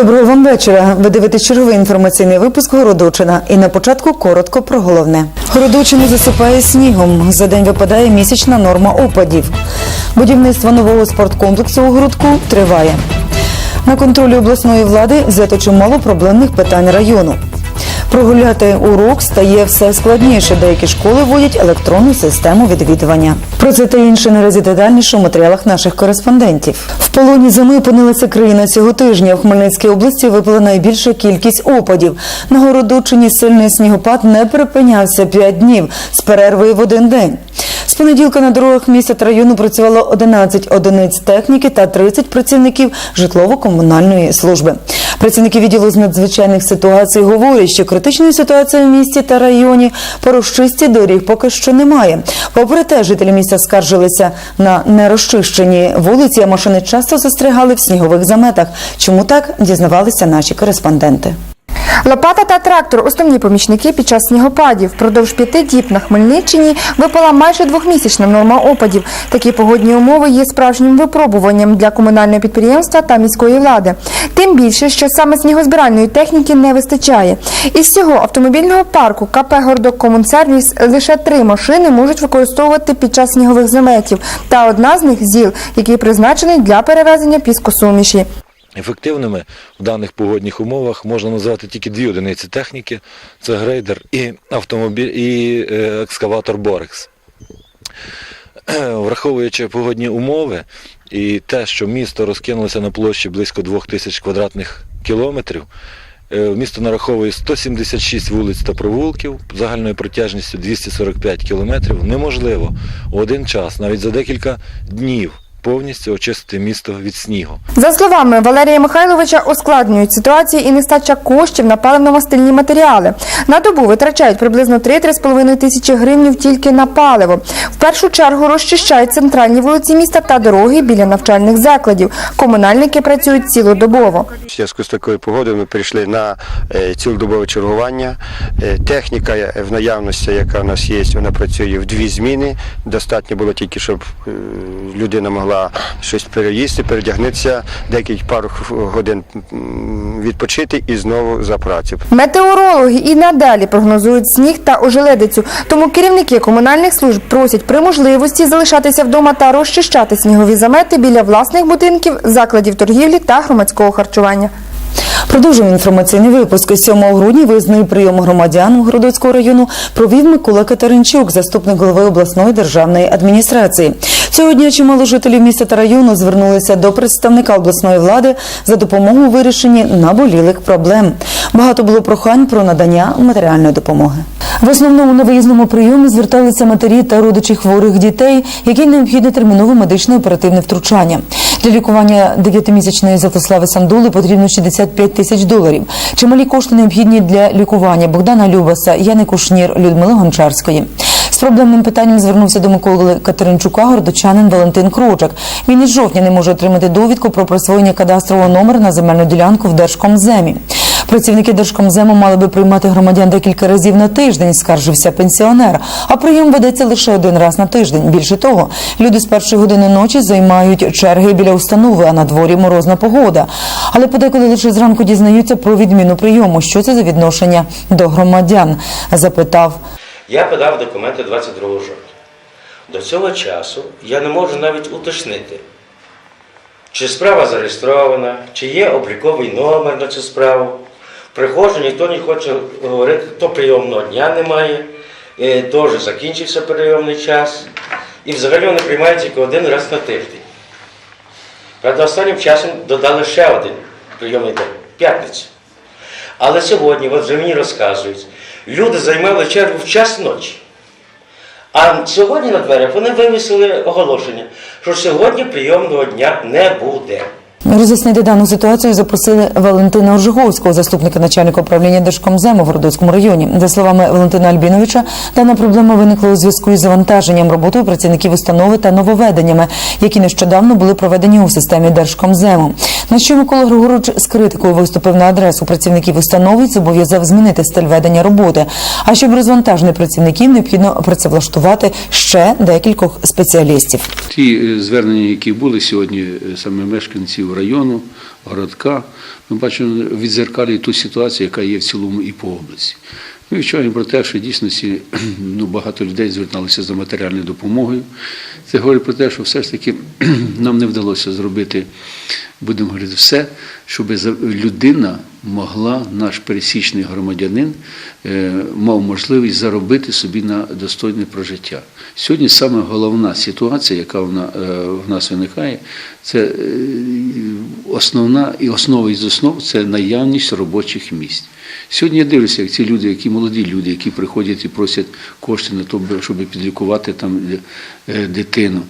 Доброго вам вечора. Ви дивитесь черговий інформаційний випуск Городочина. І на початку коротко про головне. Городочину засипає снігом. За день випадає місячна норма опадів. Будівництво нового спорткомплексу у Грудку триває. На контролі обласної влади взято чимало проблемних питань району. Прогуляти урок стає все складніше. Деякі школи вводять електронну систему відвідування. Про це та інше наразі детальніше у матеріалах наших кореспондентів. В полоні зими опинилася країна цього тижня. В Хмельницькій області випала найбільша кількість опадів. На Городочині сильний снігопад не припинявся 5 днів з перервою в один день. Понеділка на дорогах міста та району працювало 11 одиниць техніки та 30 працівників житлово-комунальної служби. Працівники відділу з надзвичайних ситуацій говорять, що критичної ситуації в місті та районі по розчисті доріг поки що немає. Попри те, жителі міста скаржилися на нерозчищені вулиці, а машини часто застрягали в снігових заметах. Чому так дізнавалися наші кореспонденти? Лопата та трактор – основні помічники під час снігопадів. Впродовж п'яти діб на Хмельниччині випала майже двохмісячна норма опадів. Такі погодні умови є справжнім випробуванням для комунального підприємства та міської влади. Тим більше, що саме снігозбиральної техніки не вистачає. Із всього автомобільного парку КП «Гордокомунсервіс» лише три машини можуть використовувати під час снігових заметів. Та одна з них – ЗІЛ, який призначений для перевезення піскосуміші. Ефективними в даних погодних умовах можна назвати тільки дві одиниці техніки: це грейдер і автомобіль і е, екскаватор Борекс. Враховуючи погодні умови і те, що місто розкинулося на площі близько 2000 квадратних кілометрів, е, місто нараховує 176 вулиць та провулків загальною протяжністю 245 кілометрів. Неможливо у один час, навіть за декілька днів, повністю очистити місто від снігу. За словами Валерія Михайловича, ускладнюють ситуацію і нестача коштів на паливно-мастильні матеріали. На добу витрачають приблизно 3-3,5 тисячі гривень тільки на паливо. В першу чергу розчищають центральні вулиці міста та дороги біля навчальних закладів. Комунальники працюють цілодобово. В зв'язку з такою погодою ми перейшли на е, цілодобове чергування. Е, Техніка е, в наявності, яка в нас є, вона працює в дві зміни. Достатньо було тільки, щоб людина могла щось переїсти, передягнутися, декілька пару годин відпочити і знову за працю. Метеорологи і надалі прогнозують сніг та ожеледицю. Тому керівники комунальних служб просять при можливості залишатися вдома та розчищати снігові замети біля власних будинків, закладів торгівлі та громадського харчування. Продовжуємо інформаційний випуск. 7 грудня виїзний прийом громадян Городоцького району провів Микола Катеринчук, заступник голови обласної державної адміністрації. Цього дня чимало жителів міста та району звернулися до представника обласної влади за допомогою у вирішенні наболілих проблем. Багато було прохань про надання матеріальної допомоги. В основному на виїзному прийомі зверталися матері та родичі хворих дітей, які необхідне термінове медичне оперативне втручання. Для лікування дев'ятимісячної Златослави Сандули потрібно 65 тисяч доларів. Чималі кошти необхідні для лікування Богдана Любаса, Яни Кушнір, Людмили Гончарської. З проблемним питанням звернувся до Миколи Катеринчука городочанин Валентин Крочак. Він із жовтня не може отримати довідку про присвоєння кадастрового номера на земельну ділянку в Держкомземі. Працівники Держкомзему мали би приймати громадян декілька разів на тиждень, скаржився пенсіонер. А прийом ведеться лише один раз на тиждень. Більше того, люди з першої години ночі займають черги біля установи, а на дворі морозна погода. Але подеколи лише зранку дізнаються про відміну прийому. Що це за відношення до громадян? Запитав Я подав документи 22 жовтня. До цього часу я не можу навіть уточнити, чи справа зареєстрована, чи є обліковий номер на цю справу. Приходжу, ніхто не хоче говорити, то прийомного дня немає, то вже закінчився прийомний час. І взагалі вони приймають тільки один раз на тиждень. Правда, останнім часом додали ще один прийомний день п'ятницю. Але сьогодні, от вже мені розказують, люди займали чергу в час ночі. А сьогодні на дверях вони вивісили оголошення, що сьогодні прийомного дня не буде. Роз'яснити дану ситуацію запросили Валентина Оржиговського, заступника начальника управління Держкомзему в Городоцькому районі. За словами Валентина Альбіновича, дана проблема виникла у зв'язку із завантаженням роботою працівників установи та нововведеннями, які нещодавно були проведені у системі Держкомзему. На що Микола Григорович з критикою виступив на адресу працівників установи, зобов'язав змінити стиль ведення роботи. А щоб розвантажити працівників, необхідно працевлаштувати ще декількох спеціалістів. Ті е, звернення, які були сьогодні е, саме мешканців району, городка, ми бачимо відзеркалі ту ситуацію, яка є в цілому і по області. Ми відчуваємо про те, що в дійсності ну, багато людей зверталися за матеріальною допомогою. Це говорить про те, що все ж таки нам не вдалося зробити, будемо говорити, все, щоб людина могла, наш пересічний громадянин, е, мав можливість заробити собі на достойне прожиття. Сьогодні саме головна ситуація, яка вона, е, в нас виникає, це е, основна і основа із основ це наявність робочих місць. Сьогодні я дивлюся, як ці люди, які молоді люди, які приходять і просять кошти на то, щоб підлікувати там е, дитину,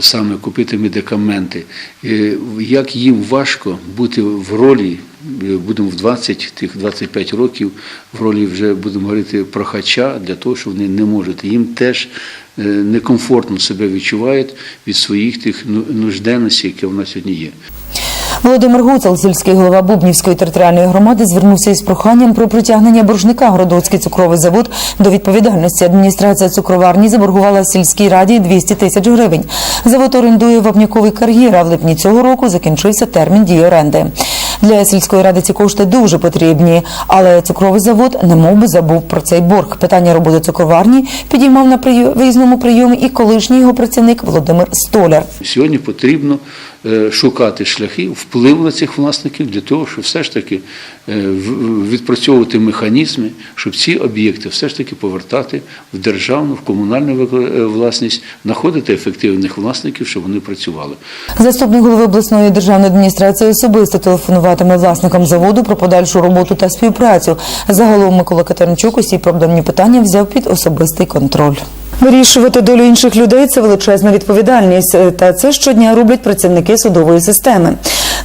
саме купити медикаменти. Е, Як їм важко бути в ролі, е, будемо в 20, тих 25 років, в ролі вже будемо говорити прохача для того, що вони не можуть. Їм теж некомфортно себе відчувають від своїх тих ну- нужденностей, які в нас сьогодні є. Володимир Гуцел, сільський голова Бубнівської територіальної громади, звернувся із проханням про притягнення боржника Городоцький цукровий завод до відповідальності. Адміністрація цукроварні заборгувала сільській раді 200 тисяч гривень. Завод орендує вапняковий кар'єр, а в липні цього року закінчився термін дії оренди. Для сільської ради ці кошти дуже потрібні, але цукровий завод немов би забув про цей борг. Питання роботи цукроварні підіймав на виїзному прийомі і колишній його працівник Володимир Столяр. Сьогодні потрібно шукати шляхи впливу на цих власників для того, щоб все ж таки е, відпрацьовувати механізми, щоб ці об'єкти все ж таки повертати в державну, в комунальну е, власність, знаходити ефективних власників, щоб вони працювали. Заступник голови обласної державної адміністрації особисто телефонуватиме власникам заводу про подальшу роботу та співпрацю. Загалом Микола Катеринчук усі проблемні питання взяв під особистий контроль. Вирішувати долю інших людей це величезна відповідальність, е, та це щодня роблять працівники судової системи.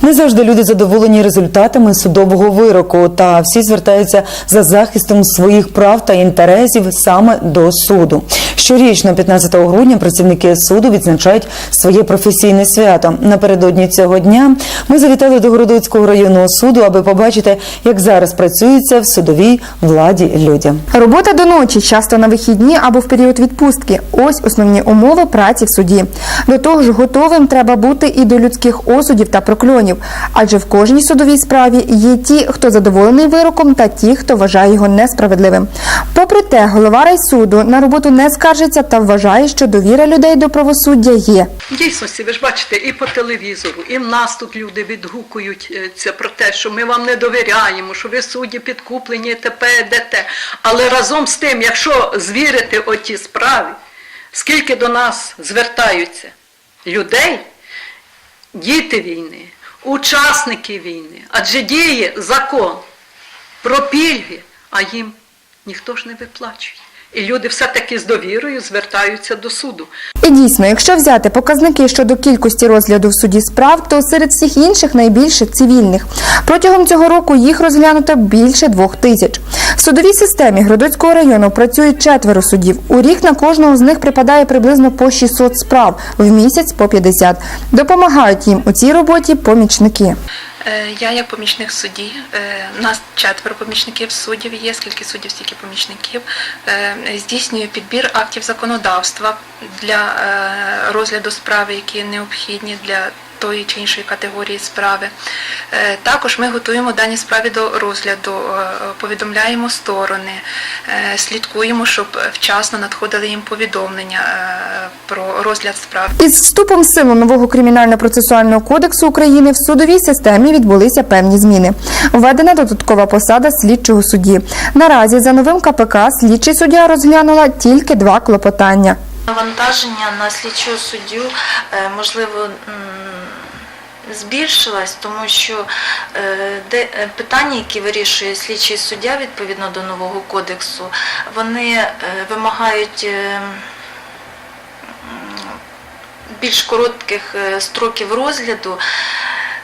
Не завжди люди задоволені результатами судового вироку, та всі звертаються за захистом своїх прав та інтересів саме до суду. Щорічно, 15 грудня, працівники суду відзначають своє професійне свято. Напередодні цього дня ми завітали до Городоцького районного суду, аби побачити, як зараз працюється в судовій владі людям. Робота до ночі, часто на вихідні або в період відпустки. Ось основні умови праці в суді. До того ж, готовим треба бути і до людських осудів та прокльонів, адже в кожній судовій справі є ті, хто задоволений вироком, та ті, хто вважає його несправедливим. Попри те, голова райсуду на роботу не скаржиться та вважає, що довіра людей до правосуддя є. Дійсності, ви ж бачите, і по телевізору, і в нас тут люди відгукують е, про те, що ми вам не довіряємо, що ви судді підкуплені, т.п. д.т. Але разом з тим, якщо звірити оті справи, скільки до нас звертаються людей, діти війни, учасники війни, адже діє закон про пільги, а їм ніхто ж не виплачує. І люди все-таки з довірою звертаються до суду. І дійсно, якщо взяти показники щодо кількості розгляду в суді справ, то серед всіх інших найбільше цивільних. Протягом цього року їх розглянуто більше двох тисяч. В судовій системі Гродоцького району працюють четверо судів. У рік на кожного з них припадає приблизно по 600 справ, в місяць по 50. Допомагають їм у цій роботі помічники. Е, Я як помічник судді, е, нас четверо помічників суддів є, скільки суддів, стільки помічників. Е, Здійснюю підбір актів законодавства для розгляду справи, які необхідні для тої чи іншої категорії справи. Е, Також ми готуємо дані справи до розгляду, е, повідомляємо сторони, е, слідкуємо, щоб вчасно надходили їм повідомлення про розгляд справ. Із вступом в силу нового кримінально-процесуального кодексу України в судовій системі відбулися певні зміни. Введена додаткова посада слідчого судді. Наразі за новим КПК слідчий суддя розглянула тільки два клопотання. Навантаження на слідчого суддю можливо м, збільшилось, тому що е, е, питання, які вирішує слідчий суддя відповідно до нового кодексу, вони е, вимагають більш коротких строків розгляду.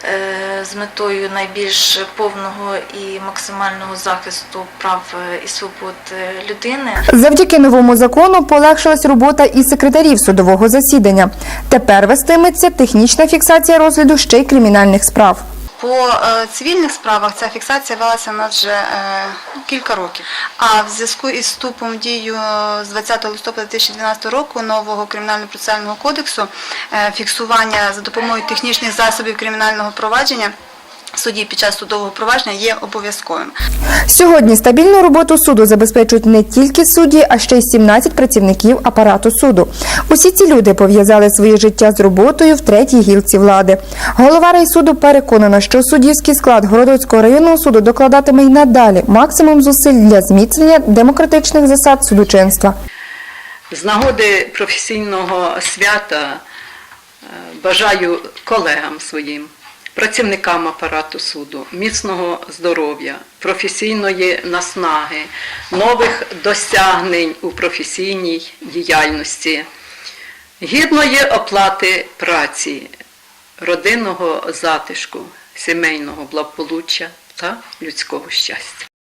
Е, З метою найбільш повного і максимального захисту прав е, і свобод е, людини. Завдяки новому закону полегшилась робота і секретарів судового засідання. Тепер вестиметься технічна фіксація розгляду ще й кримінальних справ. По е, цивільних справах ця фіксація велася у нас вже е, кілька років. А в зв'язку із вступом в дію з 20 листопада 2012 року нового кримінально процесуального кодексу е, фіксування за допомогою технічних засобів кримінального провадження судді під час судового провадження є обов'язковим. Сьогодні стабільну роботу суду забезпечують не тільки судді, а ще й 17 працівників апарату суду. Усі ці люди пов'язали своє життя з роботою в третій гілці влади. Голова райсуду переконана, що суддівський склад Городоцького районного суду докладатиме й надалі максимум зусиль для зміцнення демократичних засад судочинства. З нагоди професійного свята е, бажаю колегам своїм, працівникам апарату суду, міцного здоров'я, професійної наснаги, нових досягнень у професійній діяльності, гідної оплати праці, родинного затишку, сімейного благополуччя та людського щастя.